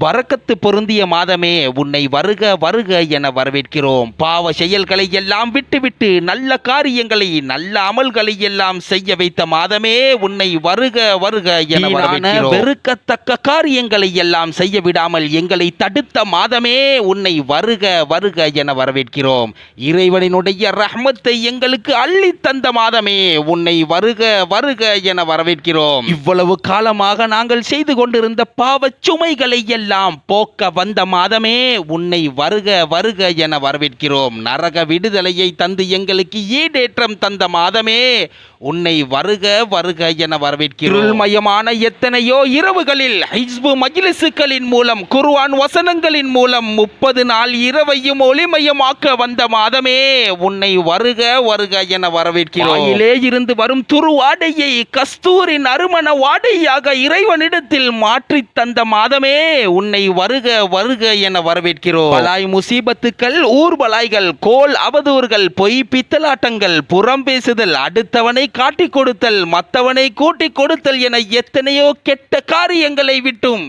பரக்கத்து பொருந்திய மாதமே உன்னை வருக வருக என வரவேற்கிறோம். பாவ செயல்களை எல்லாம் விட்டுவிட்டு நல்ல காரியங்களை நல்ல அமல்களை எல்லாம் செய்ய வைத்த மாதமே உன்னை வருக வருக என வரவேற்கிறோம். வெறுக்கத்தக்க காரியங்களை எல்லாம் செய்ய விடாமல் எங்களை தடுத்த மாதமே உன்னை வருக வருக என வரவேற்கிறோம். இறைவனினுடைய ரஹ்மத்தை எங்களுக்கு அள்ளி தந்த மாதமே உன்னை வருக வருக என வரவேற்கிறோம். இவ்வளவு காலமாக நாங்கள் செய்து கொண்டிருந்த பாவச் சுமைகளை எல்லாம் போக்க வந்த மாதமே உன்னை வருக வருக என வரவேற்கிறோம். நரக விடுதலையை தந்து எங்களுக்கு ஈடேற்றம் தந்த மாதமே உன்னை வருக வருக என வரவேற்கிறோம். இருள்மயமான எத்தனையோ இரவுகளில் ஹிஸ்பு மஜ்லிசுகளின் மூலம் குர்ஆன் வசனங்களின் மூலம் முப்பது நாள் இரவையும் ஒளிமயமாக்க வந்த மாதமே உன்னை வருக வருக என வரவேற்கிறோம். இருந்து வரும் துரு வாடையை கஸ்தூரி நறுமண வாடையாக இறைவனிடத்தில் மாற்றித் தந்த மாதமே உன்னை வருக வருக என வரவேற்கிறோம். பலாய் முசீபத்துக்கள் ஊர்பலாய்கள் கோல் அவதூறுகள் பொய் பித்தலாட்டங்கள் புறம் பேசுதல் அடுத்தவனை காட்டிக் கொடுத்தல் மத்தவனை கூட்டிக் கொடுத்தல் என எத்தனையோ கெட்ட காரியங்களை விட்டும்.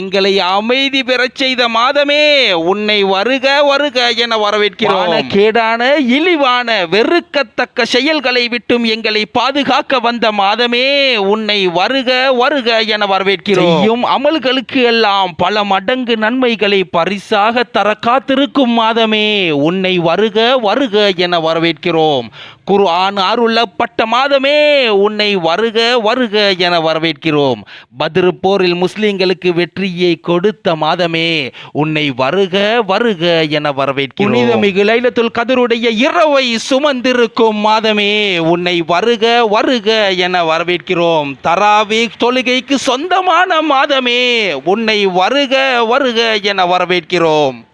எங்களை அமைதி பெறச் செய்த மாதமே உன்னை வருக வருக என வரவேற்கிறோம். கேடான இழிவான வெறுக்கத்தக்க செயல்களை விட்டும் எங்களை பாதுகாக்க வந்த மாதமே உன்னை வருக வருக என வரவேற்கிறோம். அமல்களுக்கு எல்லாம் பல மடங்கு நன்மைகளை பரிசாக தர காத்திருக்கும் மாதமே. உன்னை வருக வருக என வரவேற்கிறோம். குர்ஆன் அருளப்பட்ட மாதமே உன்னை வருக வருக என வரவேற்கிறோம். பத்ரு போரில் முஸ்லிம்களுக்கு வெற்றியை கொடுத்த மாதமே உன்னை வருக வருக என வரவேற்கிறோம். புனிதமிகு லைலத்துல் கதருடைய இரவை சுமந்திருக்கும் மாதமே உன்னை வருக வருக என வரவேற்கிறோம். தராவி தொழுகைக்கு சொந்தமான மாதமே உன்னை வருக வருக என வரவேற்கிறோம்.